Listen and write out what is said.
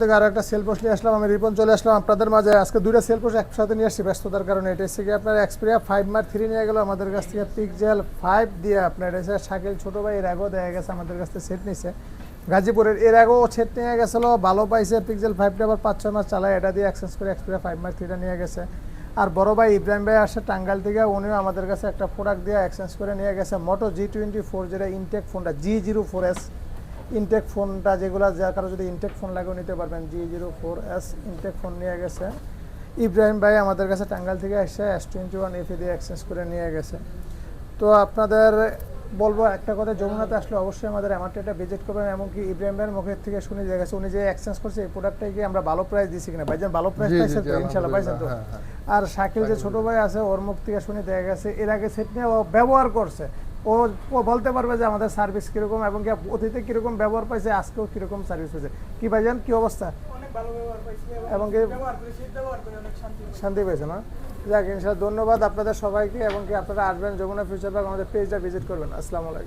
থেকে আরও একটা নিয়ে আসলাম। আমি রিপন চলে আসলাম আপনাদের মাঝে। আজকে একসাথে নিয়ে ব্যস্ততার কারণে। এটা আপনার ফাইভ থ্রি নিয়ে গেল। আমাদের কাছ থেকে পিকজেল ফাইভ দিয়ে আপনার ছোট ভাই এর দেখা গেছে। আমাদের কাছ থেকে সেট নিছে। গাজীপুরের এর আগেও সেট নিয়ে গেছিল। ভালো পাইছে। পিকজেল ফাইভটা আবার পাঁচ, ছয় মাস চালায়। এটা দিয়ে এক্সচেঞ্জ করে এক্সপিরিয়া ফাইভ মার থ্রিটা নিয়ে গেছে। আর বড় ভাই ইব্রাহিম ভাই আসে টাঙ্গাইল থেকে। উনিও আমাদের কাছে একটা প্রোডাক্ট দিয়ে এক্সচেঞ্জ করে নিয়ে গেছে। মোটো জি টোয়েন্টি ফোর যেটা ইনটেক ফোনটা G zero four S Intex ফোনটা যেগুলো যা কারও যদি ইনটেক ফোন লাগেও নিতে পারবেন G zero four S Intex phone নিয়ে গেছে। ইব্রাহিম ভাই আমাদের কাছে টাঙ্গাইল থেকে এসে এস টোয়েন্টি ওয়ান এফি দিয়ে এক্সচেঞ্জ করে নিয়ে গেছে। তো আপনাদের বলব একটা কথা যমুনাতে আসলে অবশ্যই আমাদের এমার্টেটা ভিজিট করবেন এমনকি ইব্রাহিম ভাইয়ের মুখের থেকে শুনে যে গেছে। উনি যে এক্সচেঞ্জ করছে এই প্রোডাক্টটাই কি আমরা ভালো প্রাইস দিছি কিনা? ভাইজান ভালো প্রাইস পাইছেন তো? ইনশাল্লাহ পাইছেন তো। আর শাকিল যে ছোট ভাই আছে ওর মুখ থেকে শুনে দেখা গেছে এর আগে সেট নিয়ে ব্যবহার করছে। ও ও বলতে পারবে যে আমাদের সার্ভিস কীরকম এবং কি অতীতে কীরকম ব্যবহার পাইছে আজকেও কীরকম সার্ভিস পাইছে কি ভাইজান কি অবস্থা? অনেক ভালো ব্যবহার পাইছি এবং কি- শান্তি পেয়েছে না? যাক ইনশাল্লাহ ধন্যবাদ আপনাদের সবাইকে এবং কি আপনারা আসবেন যমুনা ফিউচার পার্ক আমাদের পেজটা ভিজিট করবেন। আসসালামু আলাইকুম।